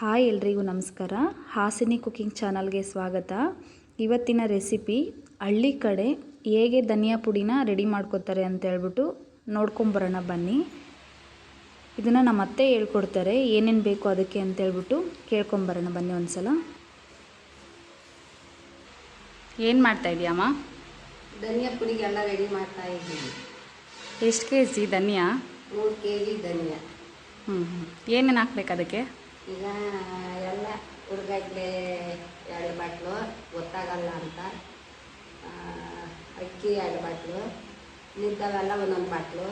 Hi ಎಲ್ರಿಗೂ ನಮಸ್ಕಾರ. Hasini cooking ಚಾನಲ್ಗೆ ಸ್ವಾಗತ. ಇವತ್ತಿನ ರೆಸಿಪಿ ಹಳ್ಳಿ ಕಡೆ ಹೇಗೆ ಧನಿಯಾ ಪುಡಿನ ರೆಡಿ ಮಾಡ್ಕೋತಾರೆ ಅಂತ ಹೇಳ್ಬಿಟ್ಟು ನೋಡ್ಕೊಂಬರೋಣ ಬನ್ನಿ. ಇದನ್ನು ನಮ್ಮ ಅತ್ತೆ ಹೇಳ್ಕೊಡ್ತಾರೆ. ಏನೇನು ಬೇಕು ಅದಕ್ಕೆ ಅಂತ ಹೇಳ್ಬಿಟ್ಟು ಕೇಳ್ಕೊಂಬರೋಣ ಬನ್ನಿ ಒಂದ್ಸಲ. ಏನು ಮಾಡ್ತಾ ಇದೆಯಮ್ಮ ಧನಿಯಾ ಪುಡಿಗೆಲ್ಲ ರೆಡಿ ಮಾಡ್ತಾ ಇದ್ದೀವಿ ಎಷ್ಟು ಕೆ ಜಿ ಧನಿಯಾ? ಮೂರು ಕೆ ಜಿ ಧನಿಯಾ. ಹ್ಞೂ ಹ್ಞೂ ಏನೇನು ಹಾಕ್ಬೇಕು ಅದಕ್ಕೆ? ಈಗ ಎಲ್ಲ ಹುಡುಗಡ್ಲೆ ಎರಡು ಬಾಟ್ಲು ಗೊತ್ತಾಗಲ್ಲ ಅಂತ. ಅಕ್ಕಿ ಎರಡು ಬಾಟ್ಲು ನಿಂತವೆಲ್ಲ ಒಂದೊಂದು ಬಾಟ್ಲು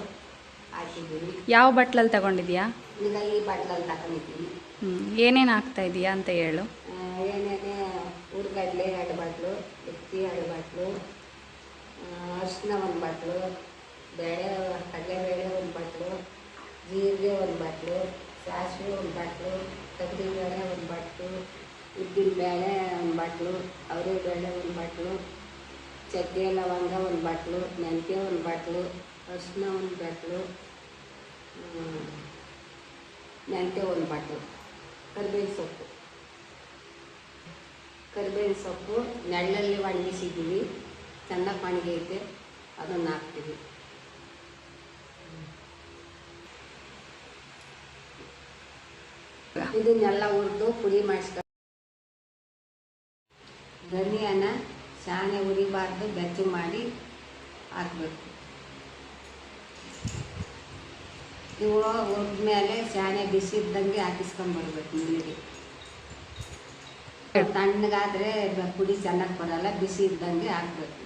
ಹಾಕಿದ್ದೀನಿ. ಯಾವ ಬಾಟ್ಲಲ್ಲಿ ತಗೊಂಡಿದ್ಯಾ ಈಗ ಈ ಬಾಟ್ಲಲ್ಲಿ ತಗೊಂಡಿದ್ದೀನಿ. ಹ್ಞೂ ಏನೇನು ಹಾಕ್ತಾ ಇದೀಯಾ ಅಂತ ಹೇಳು. ಏನೇನೆ ಹುಡುಗಡ್ಲೆ ಎರಡು ಬಾಟ್ಲು ಅಕ್ಕಿ ಎರಡು ಬಾಟ್ಲು ಅರಿಶಿನ ಒಂದು ಬಾಟ್ಲು ಬೇಳೆ ಕಡಲೆಬೇಳೆ ಒಂದು ಬಾಟ್ಲು ಜೀರಿಗೆ ಒಂದು ಬಾಟ್ಲು ಸಾಸಿವೆ ಒಂದು ಬಾಟ್ಲು ತೊಗರಿಬೇಳೆ ಒಂದು ಬಾಟ್ಲು ಉದ್ದಿನ ಬೇಳೆ ಒಂದು ಬಾಟ್ಲು ಬೇಳೆ ಒಂದು ಬಾಟ್ಲು ಚಕ್ಕೆ ಲವಂಗ ಒಂದು ಬಾಟ್ಲು ಮೆಂತ್ಯ ಒಂದು ಬಾಟ್ಲು ಅರಿಶಿನ ಒಂದು ಬಾಟ್ಲು ಮೆಂತ್ಯ ಒಂದು ಬಾಟ್ಲು ಕರಿಬೇವಿನ ಸೊಪ್ಪು. ಕರಿಬೇವಿನ ಸೊಪ್ಪು ನೆರಳಲ್ಲಿ ಒಣಗಿಸಿದ್ದೀವಿ, ಚೆನ್ನಾಗಿ ಒಣಗೈತೆ, ಅದನ್ನು ಹಾಕ್ತೀವಿ. ಇದನ್ನೆಲ್ಲ ಹುರಿದು ಪುಡಿ ಮಾಡಿಸ್ಕೊ ಧನಿಯನ್ನ ಶಾಣೆ ಉರಿಬಾರ್ದು ಬೆಚ್ಚ ಮಾಡಿ ಹಾಕ್ಬೇಕು. ಇವು ಹುರಿದ್ಮೇಲೆ ಶಾಣೆ ಬಿಸಿ ಇದ್ದಂಗೆ ಹಾಕಿಸ್ಕೊಂಡ್ಬರ್ಬೇಕು ನೀರಿಗೆ. ತಣ್ಣಗಾದ್ರೆ ಪುಡಿ ಚೆನ್ನಾಗಿ ಬರಲ್ಲ ಬಿಸಿ ಇದ್ದಂಗೆ ಹಾಕ್ಬೇಕು.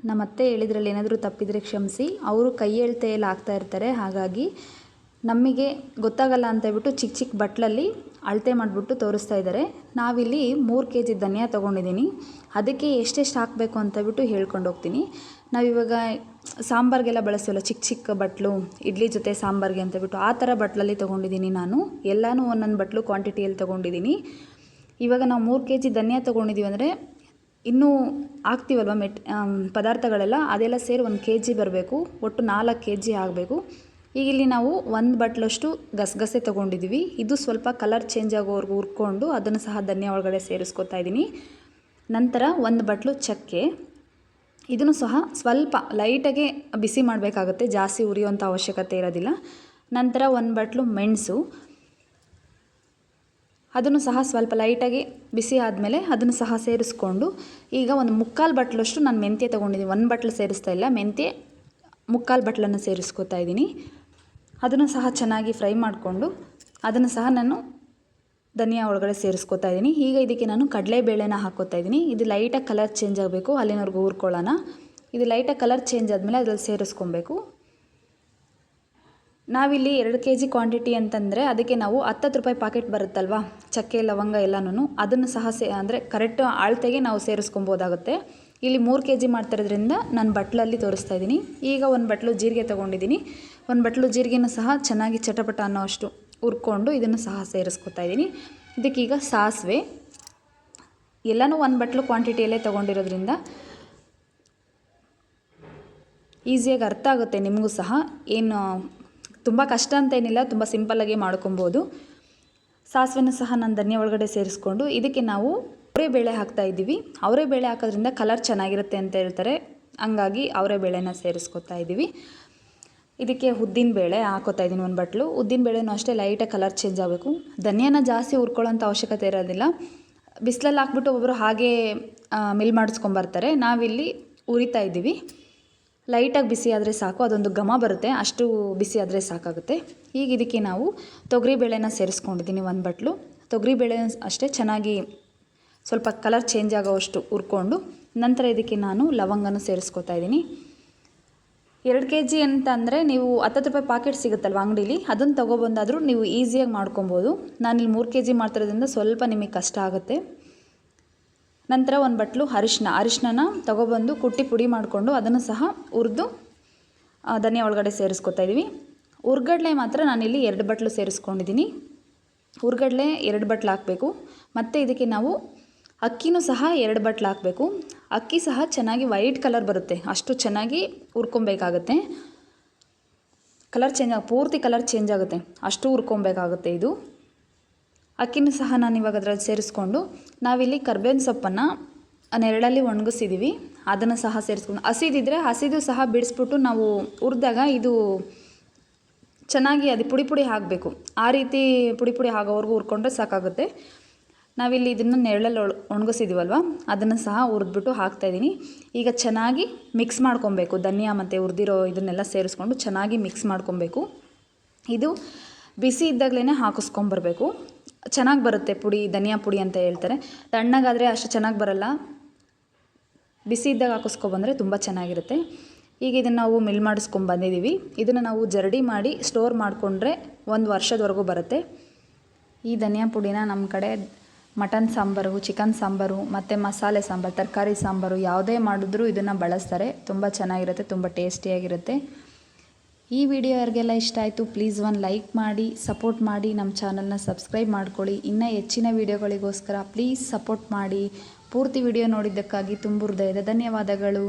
ನಮ್ಮ ಅತ್ತೆ ಹೇಳಿದ್ರಲ್ಲಿ ಏನಾದರೂ ತಪ್ಪಿದರೆ ಕ್ಷಮಿಸಿ. ಅವರು ಕೈ ಎಳ್ತೆಯಲ್ಲಿ ಹಾಕ್ತಾ ಇರ್ತಾರೆ ಹಾಗಾಗಿ ನಮಗೆ ಗೊತ್ತಾಗಲ್ಲ ಅಂತ ಹೇಳ್ಬಿಟ್ಟು ಚಿಕ್ಕ ಚಿಕ್ಕ ಬಟ್ಲಲ್ಲಿ ಅಳತೆ ಮಾಡಿಬಿಟ್ಟು ತೋರಿಸ್ತಾ ಇದ್ದಾರೆ. ನಾವಿಲ್ಲಿ ಮೂರು ಕೆ ಜಿ ಧನಿಯಾ ತೊಗೊಂಡಿದ್ದೀನಿ. ಅದಕ್ಕೆ ಎಷ್ಟೆಷ್ಟು ಹಾಕಬೇಕು ಅಂತ ಹೇಳ್ಬಿಟ್ಟು ಹೇಳ್ಕೊಂಡು ಹೋಗ್ತೀನಿ. ನಾವಿವಾಗ ಸಾಂಬಾರಿಗೆಲ್ಲ ಬಳಸ್ತೀವಲ್ಲ, ಚಿಕ್ಕ ಚಿಕ್ಕ ಬಟ್ಲು, ಇಡ್ಲಿ ಜೊತೆ ಸಾಂಬಾರಿಗೆ ಅಂತ ಹೇಳ್ಬಿಟ್ಟು ಆ ಥರ ಬಟ್ಲಲ್ಲಿ ತೊಗೊಂಡಿದ್ದೀನಿ ನಾನು. ಎಲ್ಲನೂ ಒಂದೊಂದು ಬಟ್ಲು ಕ್ವಾಂಟಿಟಿಯಲ್ಲಿ ತೊಗೊಂಡಿದ್ದೀನಿ. ಇವಾಗ ನಾವು ಮೂರು ಕೆ ಜಿ ಧನಿಯಾ ತೊಗೊಂಡಿದ್ದೀವಿ ಅಂದರೆ ಇನ್ನೂ ಹಾಕ್ತೀವಲ್ವ ಮೆಟ್ ಪದಾರ್ಥಗಳೆಲ್ಲ? ಅದೆಲ್ಲ ಸೇರಿ ಒಂದು ಕೆ ಜಿ ಬರಬೇಕು. ಒಟ್ಟು ನಾಲ್ಕು ಕೆ ಜಿ ಆಗಬೇಕು ಈಗ ಇಲ್ಲಿ ನಾವು ಒಂದು ಬಟ್ಲಷ್ಟು ಗಸಗಸೆ ತೊಗೊಂಡಿದ್ದೀವಿ ಇದು ಸ್ವಲ್ಪ ಕಲರ್ ಚೇಂಜ್ ಆಗೋವರೆಗೂ ಹುರ್ಕೊಂಡು ಅದನ್ನು ಸಹ ಧನ್ಯ ಒಳಗಡೆ ಸೇರಿಸ್ಕೊತಾ ಇದ್ದೀನಿ ನಂತರ ಒಂದು ಬಟ್ಲು ಚಕ್ಕೆ. ಇದನ್ನು ಸಹ ಸ್ವಲ್ಪ ಲೈಟಾಗಿ ಬಿಸಿ ಮಾಡಬೇಕಾಗುತ್ತೆ, ಜಾಸ್ತಿ ಉರಿಯುವಂಥ ಅವಶ್ಯಕತೆ ಇರೋದಿಲ್ಲ. ನಂತರ ಒಂದು ಬಟ್ಲು ಮೆಣಸು. ಅದನ್ನು ಸಹ ಸ್ವಲ್ಪ ಲೈಟಾಗಿ ಬಿಸಿ ಆದಮೇಲೆ ಅದನ್ನು ಸಹ ಸೇರಿಸ್ಕೊಂಡು, ಈಗ ಒಂದು ಮುಕ್ಕಾಲು ಬಟ್ಲಷ್ಟು ನಾನು ಮೆಂತ್ಯ ತೊಗೊಂಡಿದ್ದೀನಿ ಒಂದು ಬಟ್ಲು ಸೇರಿಸ್ತಾ ಇಲ್ಲ, ಮೆಂತ್ಯ ಮುಕ್ಕಾಲು ಬಟ್ಲನ್ನು ಸೇರಿಸ್ಕೊತಾ ಇದ್ದೀನಿ ಅದನ್ನು ಸಹ ಚೆನ್ನಾಗಿ ಫ್ರೈ ಮಾಡಿಕೊಂಡು ಅದನ್ನು ಸಹ ನಾನು ಧನಿಯಾ ಒಳಗಡೆ ಸೇರಿಸ್ಕೊತಾ ಇದ್ದೀನಿ. ಈಗ ಇದಕ್ಕೆ ನಾನು ಕಡಲೆಬೇಳೆನ ಹಾಕೋತಾ ಇದ್ದೀನಿ. ಇದು ಲೈಟಾಗಿ ಕಲರ್ ಚೇಂಜ್ ಆಗಬೇಕು. ಅಲ್ಲಿನವರೆಗೂ ಊರ್ಕೊಳ್ಳೋಣ ಇದು ಲೈಟಾಗಿ ಕಲರ್ ಚೇಂಜ್ ಆದಮೇಲೆ ಅದರಲ್ಲಿ ಸೇರಿಸ್ಕೊಬೇಕು. ನಾವಿಲ್ಲಿ ಎರಡು ಕೆ ಜಿ ಕ್ವಾಂಟಿಟಿ ಅಂತಂದರೆ ಅದಕ್ಕೆ ನಾವು ಹತ್ತತ್ತು ರೂಪಾಯಿ ಪಾಕೆಟ್ ಬರುತ್ತಲ್ವಾ? ಚಕ್ಕೆ, ಲವಂಗ ಎಲ್ಲನೂ ಅದನ್ನು ಸಹ ಸೇ ಅಂದರೆ ಕರೆಕ್ಟ್ ಅಳತೆಗೆ ನಾವು ಸೇರಿಸ್ಕೊಬೋದಾಗುತ್ತೆ. ಇಲ್ಲಿ ಮೂರು ಕೆ ಜಿ ಮಾಡ್ತಿರೋದ್ರಿಂದ ನಾನು ಬಟ್ಲಲ್ಲಿ ತೋರಿಸ್ತಾ ಇದ್ದೀನಿ. ಈಗ ಒಂದು ಬಟ್ಲು ಜೀರಿಗೆ ತೊಗೊಂಡಿದ್ದೀನಿ. ಒಂದು ಬಟ್ಲು ಜೀರಿಗೆನೂ ಸಹ ಚೆನ್ನಾಗಿ ಚಟಪಟ ಅನ್ನೋ ಅಷ್ಟು ಹುರ್ಕೊಂಡು ಇದನ್ನು ಸಹ ಸೇರಿಸ್ಕೊತಾ ಇದ್ದೀನಿ. ಇದಕ್ಕೀಗ ಸಾಸಿವೆ. ಎಲ್ಲನೂ ಒಂದು ಬಟ್ಲು ಕ್ವಾಂಟಿಟಿಯಲ್ಲೇ ತೊಗೊಂಡಿರೋದ್ರಿಂದ ಈಸಿಯಾಗಿ ಅರ್ಥ ಆಗುತ್ತೆ ನಿಮಗೂ ಸಹ. ಏನು, ತುಂಬ ಕಷ್ಟ ಅಂತ ಏನಿಲ್ಲ, ತುಂಬ ಸಿಂಪಲ್ಲಾಗಿ ಮಾಡ್ಕೊಬೋದು. ಸಾಸಿವೆನ ಸಹ ನಾನು ಧನ್ಯ ಒಳಗಡೆ ಸೇರಿಸ್ಕೊಂಡು ಇದಕ್ಕೆ ನಾವು ಅವರೇ ಬೇಳೆ ಹಾಕ್ತಾ ಇದ್ದೀವಿ. ಅವರೇ ಬೇಳೆ ಹಾಕೋದ್ರಿಂದ ಕಲರ್ ಚೆನ್ನಾಗಿರುತ್ತೆ ಅಂತ ಹೇಳ್ತಾರೆ. ಹಂಗಾಗಿ ಅವರೇ ಬೇಳೆನ ಸೇರಿಸ್ಕೊತಾ ಇದ್ದೀವಿ. ಇದಕ್ಕೆ ಉದ್ದಿನ ಬೇಳೆ ಹಾಕೋತಾ ಇದ್ದೀನಿ ಒಂದು ಬಟ್ಲು. ಉದ್ದಿನ ಬೇಳೆನೂ ಅಷ್ಟೇ ಲೈಟಾಗಿ ಕಲರ್ ಚೇಂಜ್ ಆಗಬೇಕು. ಧನಿಯಾನ ಜಾಸ್ತಿ ಹುರ್ಕೊಳ್ಳೋಂಥ ಅವಶ್ಯಕತೆ ಇರೋದಿಲ್ಲ. ಬಿಸಿಲಲ್ಲಿ ಹಾಕ್ಬಿಟ್ಟು ಒಬ್ಬರು ಹಾಗೆ ಮಿಲ್ ಮಾಡಿಸ್ಕೊಂಬರ್ತಾರೆ ನಾವಿಲ್ಲಿ ಉರಿತಾ ಇದ್ದೀವಿ. ಲೈಟಾಗಿ ಬಿಸಿ ಆದರೆ ಸಾಕು. ಅದೊಂದು ಘಮ ಬರುತ್ತೆ. ಅಷ್ಟು ಬಿಸಿ ಆದರೆ ಸಾಕಾಗುತ್ತೆ. ಈಗ ಇದಕ್ಕೆ ನಾವು ತೊಗರಿಬೇಳೆನ ಸೇರಿಸ್ಕೊಂಡಿದ್ದೀನಿ ಒಂದು ಬಟ್ಲು. ತೊಗರಿಬೇಳೆ ಅಷ್ಟೇ ಚೆನ್ನಾಗಿ ಸ್ವಲ್ಪ ಕಲರ್ ಚೇಂಜ್ ಆಗೋವಷ್ಟು ಹುರ್ಕೊಂಡು ನಂತರ ಇದಕ್ಕೆ ನಾನು ಲವಂಗನ ಸೇರಿಸ್ಕೊತಾ ಇದ್ದೀನಿ. ಎರಡು ಕೆ ಜಿ ಅಂತ ಅಂದರೆ ನೀವು ಹತ್ತತ್ತು ರೂಪಾಯಿ ಪಾಕೆಟ್ ಸಿಗುತ್ತಲ್ವ ಅಂಗಡೀಲಿ? ಅದನ್ನು ತೊಗೊಬಂದಾದರೂ ನೀವು ಈಸಿಯಾಗಿ ಮಾಡ್ಕೊಬೋದು. ನಾನಿಲ್ಲಿ ಮೂರು ಕೆ ಜಿ ಮಾಡ್ತಿರೋದ್ರಿಂದ ಸ್ವಲ್ಪ ನಿಮಗೆ ಕಷ್ಟ ಆಗುತ್ತೆ. ನಂತರ ಒಂದು ಬಟ್ಲು ಅರಿಶಿನ ಅರಿಶಿನ ತೊಗೊಬಂದು ಕುಟ್ಟಿ ಪುಡಿ ಮಾಡಿಕೊಂಡು ಅದನ್ನು ಸಹ ಹುರಿದು ಧನಿಯಾ ಒಳಗಡೆ ಸೇರಿಸ್ಕೊತಾ ಇದ್ದೀವಿ. ಹುರ್ಗಡ್ಲೆ ಮಾತ್ರ ನಾನಿಲ್ಲಿ ಎರಡು ಬಟ್ಲು ಸೇರಿಸ್ಕೊಂಡಿದ್ದೀನಿ. ಹುರ್ಗಡ್ಲೆ ಎರಡು ಬಟ್ಲು ಹಾಕಬೇಕು. ಮತ್ತು ಇದಕ್ಕೆ ನಾವು ಅಕ್ಕಿನೂ ಸಹ ಎರಡು ಬಟ್ಲು ಹಾಕಬೇಕು. ಅಕ್ಕಿ ಸಹ ಚೆನ್ನಾಗಿ ವೈಟ್ ಕಲರ್ ಬರುತ್ತೆ. ಅಷ್ಟು ಚೆನ್ನಾಗಿ ಹುರ್ಕೊಬೇಕಾಗತ್ತೆ. ಕಲರ್ ಚೇಂಜ್ ಪೂರ್ತಿ ಕಲರ್ ಚೇಂಜ್ ಆಗುತ್ತೆ. ಅಷ್ಟು ಹುರ್ಕೊಬೇಕಾಗುತ್ತೆ ಇದು. ಅಕ್ಕಿನೂ ಸಹ ನಾನು ಇವಾಗ ಅದರಲ್ಲಿ ಸೇರಿಸ್ಕೊಂಡು, ನಾವಿಲ್ಲಿ ಕರ್ಬೇವಿನ ಸೊಪ್ಪನ್ನು ನೆರಳಲ್ಲಿ ಒಣಗಿಸಿದ್ದೀವಿ ಅದನ್ನು ಸಹ ಸೇರಿಸ್ಕೊಂಡು, ಹಸಿದಿದ್ರೆ ಹಸಿದು ಸಹ ಬಿಡಿಸ್ಬಿಟ್ಟು ನಾವು ಹುರಿದಾಗ ಇದು ಚೆನ್ನಾಗಿ ಅದು ಪುಡಿ ಪುಡಿ ಹಾಕಬೇಕು. ಆ ರೀತಿ ಪುಡಿ ಪುಡಿ ಆಗೋವರೆಗೂ ಹುರ್ಕೊಂಡ್ರೆ ಸಾಕಾಗುತ್ತೆ. ನಾವಿಲ್ಲಿ ಇದನ್ನು ನೆರಳಲ್ಲಿ ಒಣಗಿಸಿದ್ದೀವಲ್ವ ಅದನ್ನು ಸಹ ಹುರಿದ್ಬಿಟ್ಟು ಹಾಕ್ತಾಯಿದ್ದೀನಿ ಈಗ ಚೆನ್ನಾಗಿ ಮಿಕ್ಸ್ ಮಾಡ್ಕೊಬೇಕು. ಧನಿಯಾ ಮತ್ತು ಹುರಿದಿರೋ ಇದನ್ನೆಲ್ಲ ಸೇರಿಸ್ಕೊಂಡು ಚೆನ್ನಾಗಿ ಮಿಕ್ಸ್ ಮಾಡ್ಕೊಬೇಕು. ಇದು ಬಿಸಿ ಇದ್ದಾಗಲೇ ಹಾಕಿಸ್ಕೊಂಬರ್ಬೇಕು. ಚೆನ್ನಾಗಿ ಬರುತ್ತೆ ಪುಡಿ, ಧನಿಯಾ ಪುಡಿ ಅಂತ ಹೇಳ್ತಾರೆ. ತಣ್ಣಗಾದರೆ ಅಷ್ಟು ಚೆನ್ನಾಗಿ ಬರಲ್ಲ. ಬಿಸಿ ಇದ್ದಾಗ ಹಾಕಿಸ್ಕೊಬಂದರೆ ತುಂಬ ಚೆನ್ನಾಗಿರುತ್ತೆ. ಈಗ ಇದನ್ನು ನಾವು ಮಿಲ್ ಮಾಡಿಸ್ಕೊಂಡು ಬಂದಿದ್ದೀವಿ. ಇದನ್ನು ನಾವು ಜರಡಿ ಮಾಡಿ ಸ್ಟೋರ್ ಮಾಡಿಕೊಂಡ್ರೆ ಒಂದು ವರ್ಷದವರೆಗೂ ಬರುತ್ತೆ. ಈ ಧನಿಯಾ ಪುಡಿನ ನಮ್ಮ ಕಡೆ ಮಟನ್ ಸಾಂಬಾರು, ಚಿಕನ್ ಸಾಂಬಾರು, ಮತ್ತು ಮಸಾಲೆ ಸಾಂಬಾರು, ತರಕಾರಿ ಸಾಂಬಾರು ಯಾವುದೇ ಮಾಡಿದ್ರೂ ಇದನ್ನು ಬಳಸ್ತಾರೆ. ತುಂಬ ಚೆನ್ನಾಗಿರುತ್ತೆ, ತುಂಬ ಟೇಸ್ಟಿಯಾಗಿರುತ್ತೆ. ಈ ವಿಡಿಯೋ ಯಾರಿಗೆಲ್ಲ ಇಷ್ಟ ಆಯಿತು ಪ್ಲೀಸ್ ಒಂದು ಲೈಕ್ ಮಾಡಿ ಸಪೋರ್ಟ್ ಮಾಡಿ ನಮ್ಮ ಚಾನಲ್ನ ಸಬ್ಸ್ಕ್ರೈಬ್ ಮಾಡ್ಕೊಳ್ಳಿ. ಇನ್ನೂ ಹೆಚ್ಚಿನ ವಿಡಿಯೋಗಳಿಗೋಸ್ಕರ ಪ್ಲೀಸ್ ಸಪೋರ್ಟ್ ಮಾಡಿ. ಪೂರ್ತಿ ವಿಡಿಯೋ ನೋಡಿದ್ದಕ್ಕಾಗಿ ತುಂಬ ಹೃದಯದ ಧನ್ಯವಾದಗಳು.